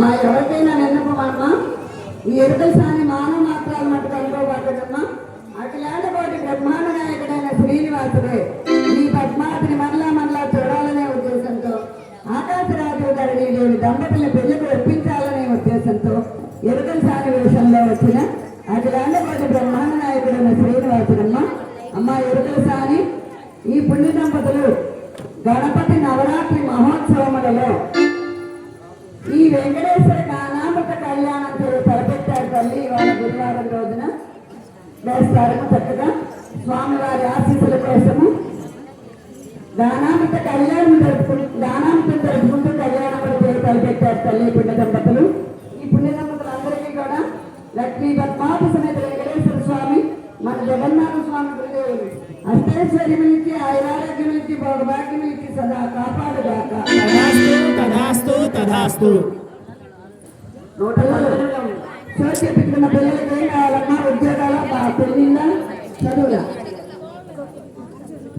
మా ఎవరికైనా విన్నపమమ్మా ఈ ఎరుకల సాని మానవ మాత్రాలు మటుకు అనుకోబడ్డమ్మా అఖిలాండ కోటి బ్రహ్మాండ నాయకుడైన శ్రీనివాసుడే ఈ పద్మావతిని మరలా మరలా చూడాలనే ఉద్దేశంతో ఆకాశరాజు ధరణి లేని దంపతుల పెళ్ళికి ఒప్పించాలనే ఉద్దేశంతో ఎరుకల సాని వేషంలో వచ్చిన అఖిలాండ బ్రహ్మాండ నాయకుడైన శ్రీనివాసుడమ్మ. అమ్మ ఎరుకల సాని ఈ పుణ్య దంపతులు గణపతి నవరాత్రి మహోత్సవములలో ఈ వెంకటేశ్వర గానామృత కళ్యాణం పేరు తలపెట్టారు తల్లి వాళ్ళ గురువారం రోజున. వేస్తారు చక్కగా స్వామివారి ఆశీస్సుల కోసము గానామృత కళ్యాణం జరుపుకుంటూ గానామృతం జరుపుకుంటూ కళ్యాణం పేరు తలపెట్టారు తల్లి పుణ్య దంపతులు. ఈ పుణ్య దంపతులందరికీ కూడా లక్ష్మీ పద్మావతి సమేత వెంకటేశ్వర స్వామి మన జగన్నాథ స్వామి గురుదేవులు. అష్టేశ్వరి నుంచి ఆయురారోగ్యం నుంచి భోగభాగ్యం నుంచి సదా కాపాడుగాక. తథాస్తు నూట చోటు చెప్పుకున్న పిల్లలకి ఏం కావాలమ్మా? ఉద్యోగాల? పెళ్ళిళ్ళ చదువుల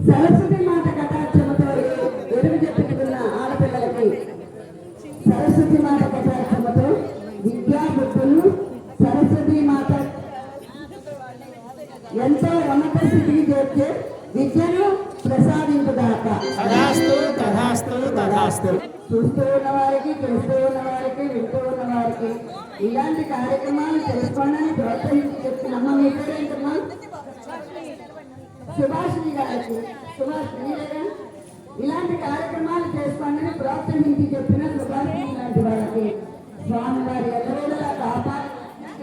సరస్వతి మాత కటాక్షమతో ఎరుగు చెప్పుకున్న ఆడపిల్లలకి సరస్వతి మాత కటాక్షమతో విద్యా బుద్ధులు సరస్వతి మాత ఎంతో ఉన్నత స్థితికి చేర్చే విద్యను ప్రసాదించుదాకా తథాస్తు తథాస్తు తథాస్తు చూస్తూ ఉన్న వారికి తెలుస్తూ ఉన్న వారికి వింటూ ఉన్న వారికి. ఇలాంటి కార్యక్రమాలు తెలుసుకోండి ప్రోత్సహించి చెప్తున్న అమ్మ మీ పేరేంటమ్మా సుభాషిణి గారికి. సుభాషిణి లేదా ఇలాంటి కార్యక్రమాలు చేసుకోండి ప్రోత్సహించి చెప్పిన సుభాషిణి లాంటి వారికి. స్వామి వారి ఎల్లవేళలా కాపాడి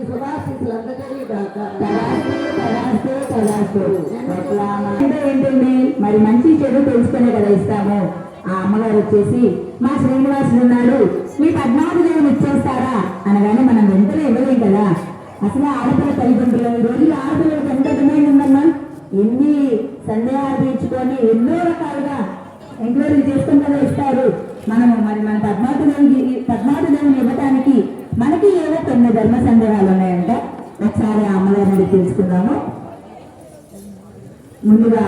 శుభాశీస్సులు అందజేయి ఏంటండి? మరి మంచి చెడు తెలుసుకునే కదా ఇస్తాము. ఆ అమ్మగారు వచ్చేసి మా శ్రీనివాసులు ఉన్నాడు మీ పద్మావతి దేవుని ఇచ్చేస్తారా? అనగానే మనం వెంటనే ఇవ్వలేం కదా. అసలు ఆడపిల్ల తల్లిదండ్రులు ఈ రోజుల్లో ఆడపిల్లలకు ఎంత డిమాండ్ ఉందమ్మా? ఎన్ని సందేహాలు తీర్చుకొని ఎన్నో రకాలుగా ఎంక్వైరీ చేసుకుని కదా ఇస్తారు మనము మరి మన పద్మావతి దేవునికి పద్మావతి దేవుని ఇవ్వటానికి మనకి ఏవో కొన్ని ధర్మ సందేహాలు ఉన్నాయంట. ఒకసారి ఆ అమ్మగారిని తెలుసుకుందాము. ముందుగా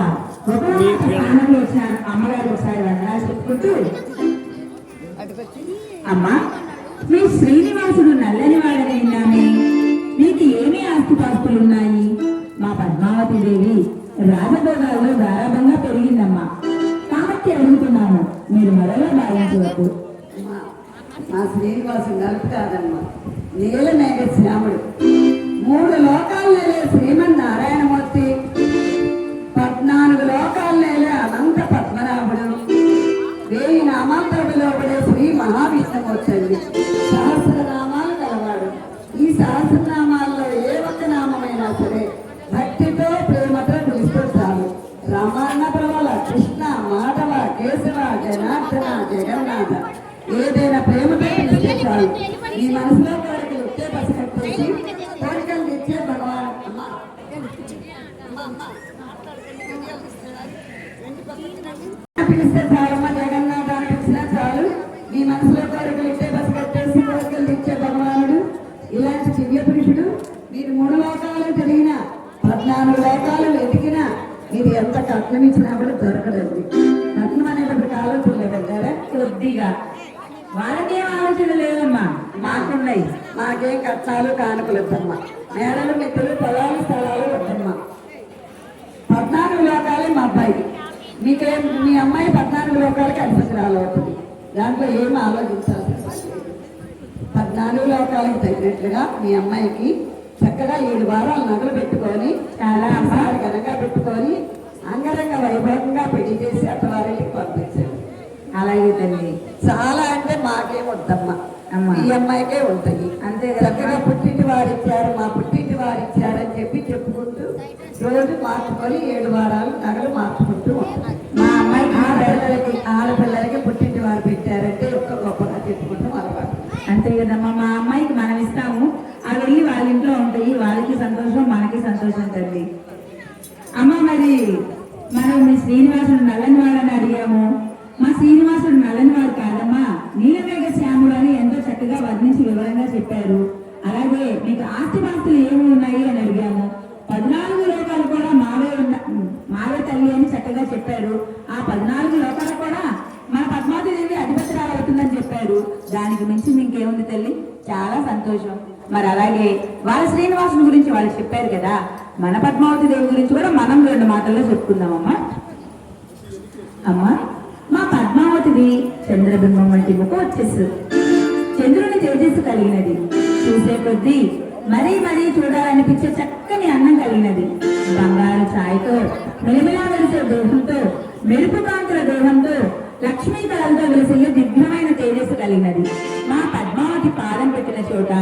అమ్మగారు ఒకసారి వందనాలు చెప్పుకుంటూ అమ్మా మీ శ్రీనివాసుడు నల్లని వాడని మీకు ఏమి ఆస్తిపాస్తులు ఉన్నాయి మా పద్మావతి దేవి రాజభోగాల్లో గారాభంగా పెరిగిందమ్మా. కాబట్టి అడుగుతున్నాను మీరు మరలా భావించవద్దు. మా- శ్రీనివాసు నలుపు కాదమ్మా నేల మేఘ శ్యాముడు మూడు లోకాలు నేలే నామాలతో పిలువబడే శ్రీ మహావిష్ణుమూర్తి. సహస్రనామాలు గలవాడు. ఈ సహస్రనామాల్లో ఏ ఒక్క నామమైనా సరే భక్తితో ప్రేమతో పిలిస్తే చాలు రామాయణ ప్రబల కృష్ణ మాధవ కేశవ జనార్దన జగన్నాథ. ఏదైనా ప్రేమతో పిలిస్తే చాలు. ఈ మనసులో కోరికలు ఉత్తే పసిగట్టేసి కోరికలు తెచ్చే భగవాన్ అమ్మ జగన్నాథ అని పిలిచినా చాలు ఈ మనసులో కట్టేసి కోరికలు భగవానుడు ఇలాంటి దివ్య పురుషుడు మీరు మూడు లోకాలు తిరిగిన పద్నాలుగు లోకాలు వెతికినా మీరు ఎంత కట్నం ఇచ్చినా కూడా దొరకలేదు కట్నం అనేటప్పటికి ఆలోచన లేదంటారా కొద్దిగా. వాళ్ళకేం ఆలోచన లేదమ్మా. మాకున్నాయి. మాకేం కట్నాలు కానుకలు వద్దమ్మా. మేడలు మిత్రులు పొలాలు స్థలాలు వద్దమ్మా. పద్నాలుగు లోకాలే మా అబ్బాయి. మీకేం మీ అమ్మాయి పద్నాలుగు లోకాలకి అధిపతురాలు అవుతుంది దాంట్లో ఏం ఆలోచించాల్సిన. పద్నాలుగు లోకాలకు తగినట్లుగా మీ అమ్మాయికి చక్కగా ఏడు వారాలు నగలు పెట్టుకొని చాలా అమ్మాయి ఘనంగా పెట్టుకొని అంగరంగ వైభవంగా పెళ్ళి చేసి అత్తవారికి పంపించండి అలాగే తల్లి చాలా అంటే మాకేం వద్దమ్మా అమ్మా. ఈ అమ్మాయికే ఉంటాయి అంతే. చక్కగా పుట్టింటి వారు ఇచ్చారు మా పుట్టింటి వారు ఇచ్చారని చెప్పి చెప్పుకుంటూ రోజు మార్చుకొని ఏడు వారాలు నగలు మార్చుకుంటూ మా అమ్మాయికి ఆడపిల్లలకి ఆడపిల్లలకి పుట్టింటి వారు పెట్టారంటే ఒక్క గొప్పగా చెప్పుకుంటాం అలవాటు అంతే కదమ్మా మా అమ్మాయికి మనం ఇస్తాము. అవి వెళ్ళి వాళ్ళ ఇంట్లో ఉంటాయి. వాళ్ళకి సంతోషం మనకి సంతోషం తల్లి. అమ్మ మరి మనం మీ శ్రీనివాసుడు నల్లని వాడని అడిగాము. మా శ్రీనివాసుడు నల్లని వాడు కాదమ్మా. నీలమేఘ శ్యాముడు అని ఎంతో చక్కగా వర్ణించి వివరంగా చెప్పారు. అలాగే మీకు ఆస్తిపాస్తులు ఏమి ఉన్నాయి అని అడిగాము. పద్నాలుగు లోకాలు కూడా మావే ఉన్న మావే తల్లి అని చక్కగా చెప్పారు. ఆ పద్నాలుగు లోకాలు కూడా మన చెప్పారు. దానికి మించి ఇంకేముంది తల్లి? చాలా సంతోషం. మరి అలాగే వాళ్ళ శ్రీనివాసుని గురించి వాళ్ళు చెప్పారు కదా మన పద్మావతి దేవి గురించి కూడా మనం రెండు మాటల్లో చెప్పుకుందామమ్మా. అమ్మా మా పద్మావతిది చంద్రబింబం వంటి ముఖం వచ్చేసు చంద్రుని తేజస్సు కలిగినది. చూసే కొద్దీ మరీ మరీ చూడాలనిపించే చక్కని అన్నం కలిగినది. బంగారు ఛాయతో మెలిమిలా మెరిసే దేహంతో మెరుపు కాంతుల దేహంతో లక్ష్మీ కళలతో వెలిసే దివ్యమైన తేజస్సు కలిగినది. మా పద్మావతి పాదం పెట్టిన చోట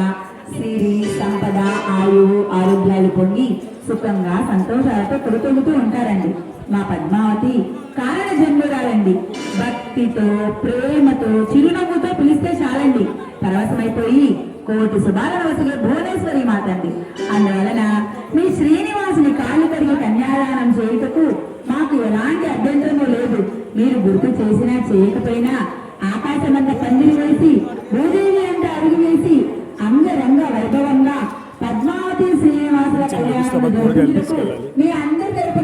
సిరి సంపద ఆయువు ఆరోగ్యాలు పొంగి సుఖంగా సంతోషాలతో కొడుకొడుతూ ఉంటారండి. మా పద్మావతి కారణ జన్మురాలండి భక్తితో ప్రేమతో చిరునవ్వుతో పిలిస్తే చాలండి. పరవశమైపోయి కోటి శుభాల వసలు భువనేశ్వరి మాతండి. అందువల్ల మీరు గుర్తు చేసినా చేయకపోయినా ఆకాశమంత పందిరి వేసి భూదేవి అంత అడుగు వేసి అంగరంగ వైభవంగా పద్మావతి శ్రీనివాసుల కళ్యాణం మీ అందరి తరపు నుంచి చెప్పలేనంత